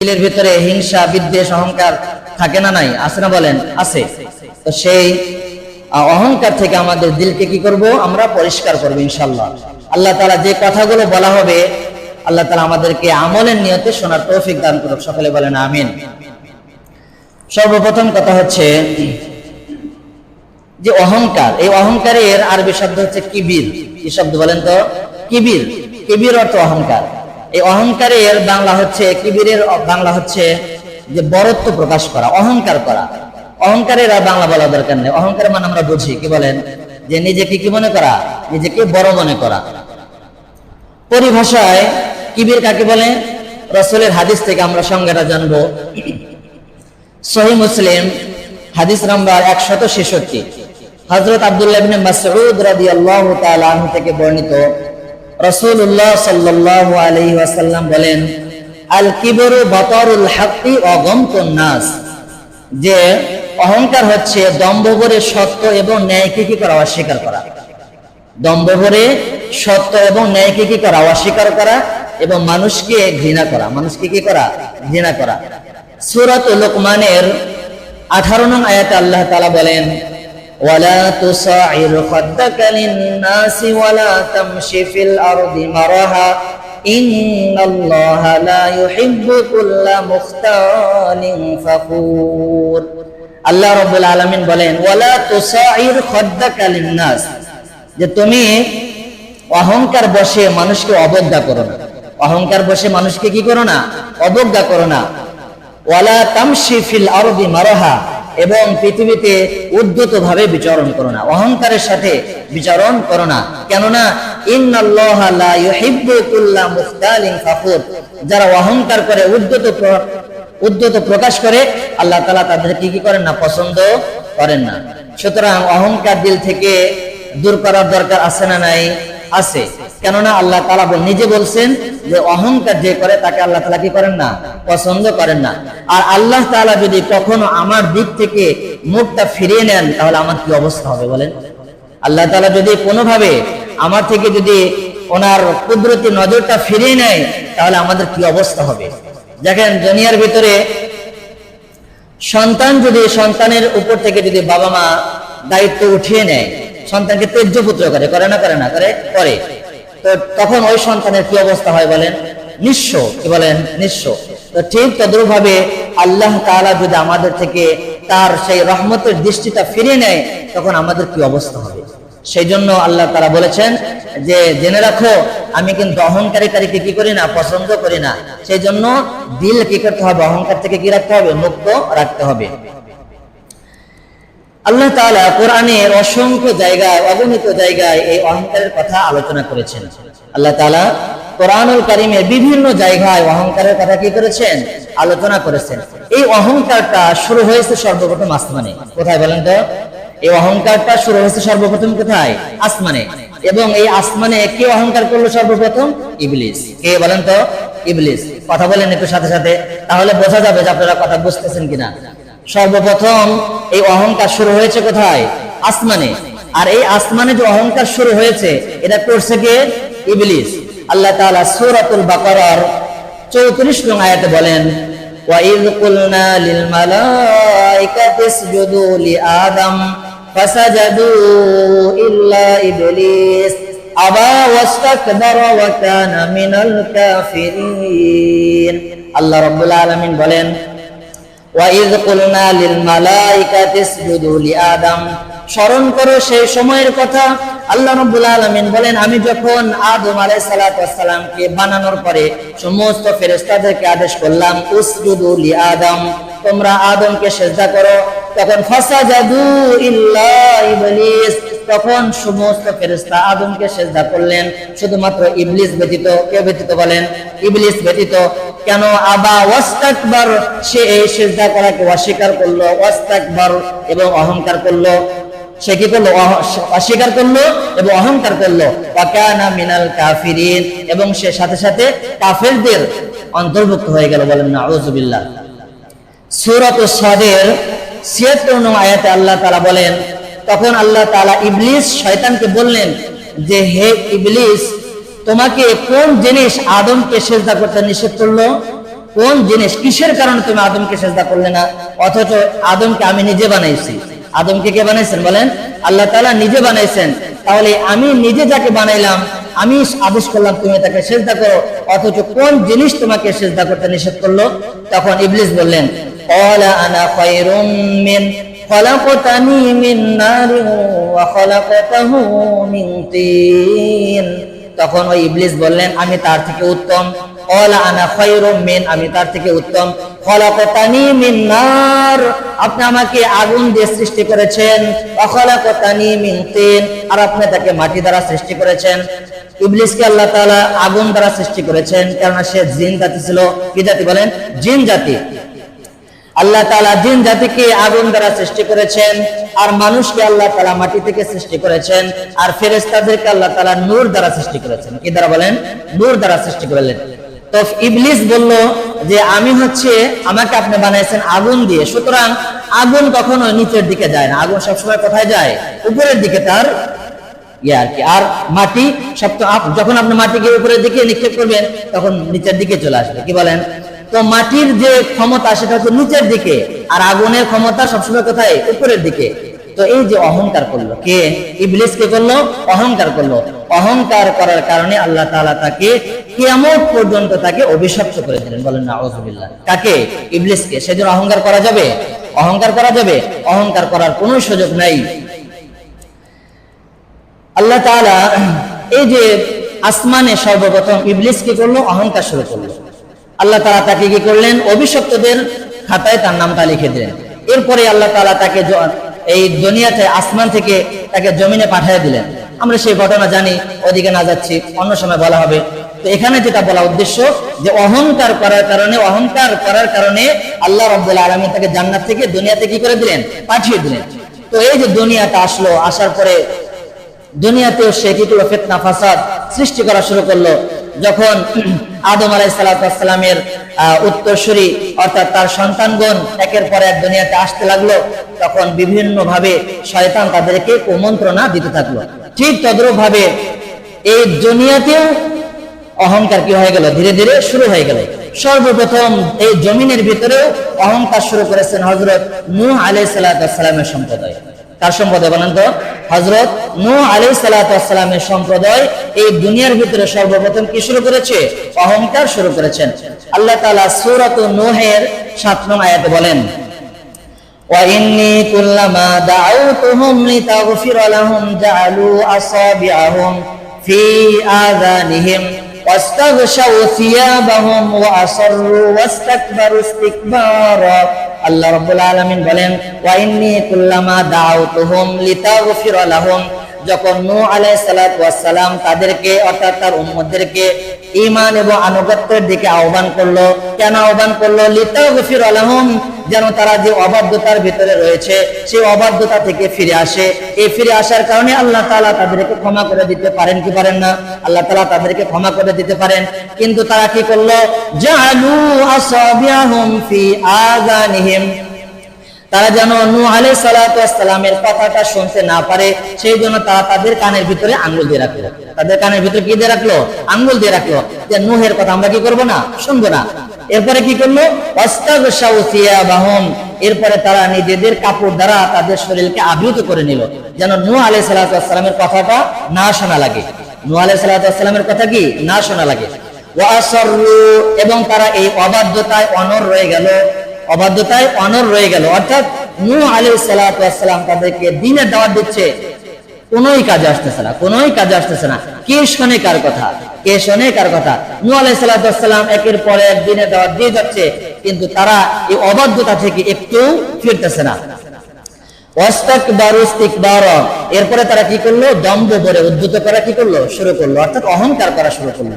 দিলের ভিতরে হিংসা, বিদ্বেষ, অহংকার থাকে না নাই? আছে না বলেন? আছে। তো সেই অহংকার থেকে আমাদের দিলকে কি করব? আমরা পরিষ্কার করব ইনশাল্লাহ আল্লাহ তালা যে কথাগুলো বলা হবে, আল্লাহ তালা আমাদেরকে আমলের নিয়তে শোনার তৌফিক দান করুক। সকলে বলেন আমিন। সর্বপ্রথম কথা হচ্ছে যে অহংকার। এই অহংকারের আরবি শব্দ হচ্ছে কিবির। কি শব্দ বলেন তো? কিবির। কিবির অর্থ অহংকার। এই অহংকারের বাংলা হচ্ছে, কিবিরের বাংলা হচ্ছে যে বরত্ব প্রকাশ করা, অহংকার করা। অহংকারের আর বাংলা বলা দরকার নেই। অহংকার মানে আমরা বুঝি, কি বলেন? যে নিজেকে কি মনে করা? নিজেকে বড় মনে করা। পরিভাষায় কিবির কাকে বলে? রসলের হাদিস থেকে আমরা সংজ্ঞাটা জানব। সহি মুসলিম, হাদিস নাম্বার একশত ছেষট্টি। হজরত আব্দুল্লাহ মাসউদ তাআলা আনহু থেকে বর্ণিত রাসূলুল্লাহ সাল্লাল্লাহু আলাইহি ওয়াসাল্লাম বলেন, আল কিবরু বাতারুল হাক্কি ওয়া গামতুন নাস যে অহংকার হচ্ছে দম্ভ ভরে সত্য এবং ন্যায়কে কি করা, অস্বীকার করা। দম্ভ ভরে সত্য এবং ন্যায়কে কি করা, অস্বীকার করা এবং মানুষকে ঘৃণা করা। মানুষকে কি করা? ঘৃণা করা। সুরাত লোকমানের আঠারো নং আয়াতে আল্লাহ তালা বলেন ওয়ালা তুসাইর খাদ্দাকা লিন-নাসি ওয়ালা তামশি ফিল আরদি মারাহা। ইন্নাল্লাহা লা ইউহিব্বু কুল্লা মুখতালিন ফাখুর। আল্লাহ রাব্বুল আলামিন বলেন লিন-নাস। যে তুমি অহংকার বসে মানুষকে অবজ্ঞা করো না। অহংকার বসে মানুষকে কি করো না? অবজ্ঞা করো না। ওয়ালা তামশি ফিল আরদি মারাহা। এবং পৃথিবীতে উদ্ধত ভাবে বিচরণ করো না, অহংকারের সাথে বিচরণ করো না। কেননা যারা অহংকার করে উদ্ধত প্র- উদ্ধত প্রকাশ করে, আল্লাহ তালা তাদের কি কি করেন না? পছন্দ করেন না। সুতরাং অহংকার দিল থেকে দূর করার দরকার আছে না নাই? আছে। কেননা আল্লাহ তালা নিজে বলছেন যে অহংকার যে করে তাকে আল্লাহ তালা কি করেন না? পছন্দ করেন না। আর আল্লাহ তাআলা যদি কখনো আমার দিক থেকে মুখটা ফিরিয়ে নেন, তাহলে আমার কি অবস্থা হবে বলেন? আল্লাহ তাআলা যদি কোনোভাবে আমার থেকে যদি ওনার কুদরতি নজরটা ফিরিয়ে নেয়, তাহলে আমাদের কি অবস্থা হবে? দেখেন, দুনিয়ার ভিতরে সন্তান যদি সন্তানের উপর থেকে যদি বাবা মা দায়িত্ব উঠিয়ে নেয়, সন্তানকে তেজ্য পুত্র করে করে না করে না, করে করে। তখন ওই সন্তানের কি অবস্থা হয় বলেন? নিঃস্ব। কি বলেন? নিঃস্ব। তো ঠিক তদ্রুপ ভাবে আল্লাহ তাআলা যদি আমাদের থেকে তার সেই রহমতের দৃষ্টিটা ফিরিয়ে নেয়, তখন আমাদের কি অবস্থা হবে? সেই জন্য আল্লাহ তারা বলেছেন যে, জেনে রাখো, আমি কিন্তু অহংকারীকারীকে কি করি না? পছন্দ করি না। সেই জন্য দিল কি করতে হবে? অহংকার থেকে কি রাখতে হবে? মুক্ত রাখতে হবে। আল্লাহ তাআলা কোরআনের অসংখ্য জায়গায়, অগণিত জায়গায় এই অহংকারের কথা আলোচনা করেছেন। আল্লাহ তাআলা কোরআনুল কারিমের বিভিন্ন জায়গায় অহংকারের কথা কি করেছেন? আলোচনা করেছেন। এই অহংকারটা শুরু হয়েছে সর্বপ্রথম আসমানে। কোথায় বলেন তো? এই অহংকারটা শুরু হয়েছে সর্বপ্রথম কোথায়? আসমানে। এবং এই আসমানে কে অহংকার করল সর্বপ্রথম? ইবলিস। কে বলেন তো? ইবলিস। কথা বলেন একটু সাথে সাথে। তাহলে বোঝা যাবে যে আপনারা কথা বুঝতেছেন কিনা। সর্বপ্রথম এই অহংকার শুরু হয়েছে কোথায় আসমানে আর এই আসমানে যে অহংকার শুরু হয়েছে এটা করছে কে ইবলিস আল্লাহ তাআলা সূরাতুল বাকারার 34 নং আয়াতে বলেন وَإِذْ قُلْنَا لِلْمَلَائِكَةِ اسْجُدُوا لِآدَمَ فَسَجَدُوا إِلَّا إِبْلِيسَ أَبَى وَاسْتَكْبَرَ وَكَانَ مِنَ الْكَافِرِينَ আল্লাহ রাব্বুল আলামিন বলেন ওয়াইদ কুলনা লিল লিআদম স্মরণ করো সেই সময়ের কথা। আল্লাহ রাব্বুল আলামিন বলেন, আমি যখন আদম আলাইহিস সালাতু ওয়াসসালামকে বানানোর পরে সমস্ত ফেরেশতাদেরকে আদেশ করলাম, উসজুদু লিআদম তোমরা আদমকে সেজদা করো। তখন ফাসাজাদু ইল্লা ইবলিস। তখন সমস্ত ফেরেশতা আদমকে সেজদা করলেন। শুধুমাত্র ইবলিস ব্যতীত কে ব্যতীত বলেন, ইবলিস ব্যতীত কেন আবা ওয়াস্তাকবার? সে এই সেজদা করাকে অস্বীকার করল, ওয়াস্তাকবার এবং অহংকার করল। সে কি করল? অস্বীকার করল এবং অহংকার করল। ওয়াকানা মিনাল কাফিরিন এবং সে সাথে সাথে কাফেরদের অন্তর্ভুক্ত হয়ে গেল বলেন না, আউযুবিল্লাহ। সূরাত সাদের 76 নং আয়াতে আল্লাহ তাআলা বলেন, তখন আল্লাহ তাআলা ইবলিস শয়তানকে বললেন যে, হে ইবলিস তোমাকে কোন জিনিস আদমকে সেজদা করতে নিষেধ করল? কোন জিনিস কিসের কারণে তুমি আদমকে সেজদা করলে না? অথচ আদমকে আমি নিজে বানাইছি। আদমকে কে বানাইছেন বলেন? আল্লাহ তাআলা নিজে বানাইছেন। তাহলে আমি নিজে যাকে বানাইলাম, আমি আদেশ করলাম তুমি তাকে সেজদা করো। অথচ কোন জিনিস তোমাকে সেজদা করতে নিষেধ করল? তখন ইবলিস বললেন, ক্বালা আনা খায়রুম মিন, খলাকতানি মিন নারিন ওয়া খলাকতাহু মিন তিন। তখন ওই ইবলিস বললেন, আমি তার থেকে উত্তম। ক্বালা আনা খায়রুম মিন, আমি তার থেকে উত্তম। খলাকতানি মিন নার, আপনি আমাকে আগুন দিয়ে সৃষ্টি করেছেন। ওয়া খলাকতানি মিন তিন, আর আপনি তাকে মাটি দ্বারা সৃষ্টি করেছেন। ইবলিসকে আল্লাহ তাআলা আগুন দ্বারা সৃষ্টি করেছেন, কেননা সে জিন জাতি ছিল। কি জাতি বলেন? জিন জাতি। আল্লাহ তাআলা জিন জাতিকে আগুন দ্বারা সৃষ্টি করেছেন। আর মানুষকে আল্লাহ তাআলা মাটি থেকে সৃষ্টি করেছেন, আর ফেরেশতাদেরকে আল্লাহ তাআলা নূর দ্বারা সৃষ্টি করেছেন। কি দ্বারা বলেন? নূর দ্বারা সৃষ্টি করলেন। তো ইবলিস বলল যে, আমি হচ্ছে, আমাকে আপনি বানাইছেন আগুন দিয়ে। সুতরাং আগুন কখনো নিচের দিকে যায় না। আগুন সবসময় কোথায় যায়? উপরের দিকে তার ইয়ে আর কি। আর মাটি সব তো যখন আপনি মাটিকে উপরের দিকে নিক্ষেপ করবেন, তখন নিচের দিকে চলে আসবে। কি বলেন? তো মাটির যে ক্ষমতা সেটা হচ্ছে নিচের দিকে, আর আগুনের ক্ষমতা সবসময় কোথায়? উপরের দিকে। তো এই যে অহংকার করল, কে? ইবলিস কে করল, অহংকার করল। অহংকার করার কারণে আল্লাহ তাআলা তাকে কিয়ামত পর্যন্ত তাকে অভিশপ্ত করে দিলেন। বলেন না আউযুবিল্লাহ কাকে? ইবলিসকে। সেজন্য অহংকার করা যাবে? অহংকার করা যাবে? অহংকার করার কোনো সুযোগ নাই। আল্লাহ তাআলা এই যে আসমানে সর্বপ্রথম ইবলিস কি করল, অহংকার শুরু করল। আল্লাহ তালা তাকে কি করলেন? অভিশপ্তদের খাতায় তার নামটা লিখে দিলেন। এরপরে আল্লাহ তাআলা তাকে এই দুনিয়াতে আসমান থেকে তাকে জমিনে পাঠিয়ে দিলেন। আমরা সেই ঘটনা জানি, ওদিকে না যাচ্ছি, অন্য সময় বলা হবে। তো এখানে যেটা বলা উদ্দেশ্য, যে অহংকার করার কারণে, অহংকার করার কারণে আল্লাহ রব্বুল আলমী তাকে জান্নাত থেকে দুনিয়াতে কি করে দিলেন? পাঠিয়ে দিলেন। তো এই যে দুনিয়াটা আসলো, আসার পরে দুনিয়াতেও সে কি করল? ফেতনা, ফাসাদ সৃষ্টি করা শুরু করল। যখন আদম আলাই সালাতামের উত্তরসূরি, অর্থাৎ তার সন্তানগণ একের পর এক দুনিয়াতে আসতে লাগল, তখন বিভিন্ন ভাবে শয়তান তাদেরকে কুমন্ত্রণা দিতে থাকল। ঠিক তদ্রুপ ভাবে এই দুনিয়াতেও অহংকার কি হয়ে গেল? ধীরে ধীরে শুরু হয়ে গেল। সর্বপ্রথম এই জমিনের ভিতরেও অহংকার শুরু করেছেন হজরত নূহ আলাই সালাতামের সম্প্রদায়। তার সম্প্রদায় বলেন তো হজরত নূহ আলাই সালাতামের সম্প্রদায় এই দুনিয়ার ভিতরে সর্বপ্রথম কি শুরু করেছে অহংকার শুরু করেছেন আল্লাহ তাআলা সূরাত নূহের 7 নং আয়াতে বলেন وإني كلما دعوتهم لتغفر لهم جعلوا أصابعهم في آذانهم واستغشوا ثيابهم وأصروا واستكبروا استكبارا আল্লাহ রব্বুল আলমিন বলেন ওয়াইন্নি কুল্লামা দাও তুহম লিতা গফির নূহ আলাইহিস সালাতু ওয়াস সালাম তাদেরকে, অর্থাৎ তার উম্মতদেরকে ঈমান এবং আনুগত্যের দিকে আহ্বান করল। কেন আহ্বান করল? লিতাগফির লাহুম, যেন তারা যে অবাধ্যতার ভিতরে রয়েছে, সেই অবাধ্যতা থেকে ফিরে আসে। এই ফিরে আসার কারণে আল্লাহ তাআলা তাদেরকে ক্ষমা করে দিতে পারেন, কি পারেন না? আল্লাহ তালা তাদেরকে ক্ষমা করে দিতে পারেন। কিন্তু তারা কি করল? জালু আসাবিয়াহুম ফি আযানিহিম। তারা যেন নূহ আলাইহিস সালাতু ওয়াস সালামের কথাটা শুনতে না পারে, সেই জন্য তারা তাদের কানের ভিতরে আঙ্গুল দিয়ে রাখল। তাদের কানের ভিতরে কি দিয়ে রাখল? আঙ্গুল দিয়ে রাখল। যে নূহের কথা আমরা কি করব না? শুনব না। এরপরে কি করল? এরপরে তারা নিজেদের কাপড় দ্বারা তাদের শরীরকে আবৃত করে নিল। যেন নূহ আলাইহিস সালাতু ওয়াস সালামের কথাটা না শোনা লাগে। নূহ আলাইহিস সালাতু ওয়াস সালামের কথা কি? না শোনা লাগে। এবং তারা এই অবাধ্যতায় অনর রয়ে গেল। অবাধ্যতায় অনর রয়ে গেল। অর্থাৎ সালাতু ওয়াস সালাম তাদেরকে দিনের দাওয়াত দিচ্ছে আসতেছে না, কোনোই কাজে আসতেছে না। কে শোনে কার কথা? কে শোনে কার কথা? আলাইহিস সালাতু একের পর এক দিনে দাওয়াত দিয়ে যাচ্ছে, কিন্তু তারা এই অবাধ্যতা থেকে একটু ফিরতেছে না। এরপরে তারা কি করল? দম্ভ করে উদ্ধত করা কি করল? শুরু করল। অর্থাৎ অহংকার করা শুরু করল।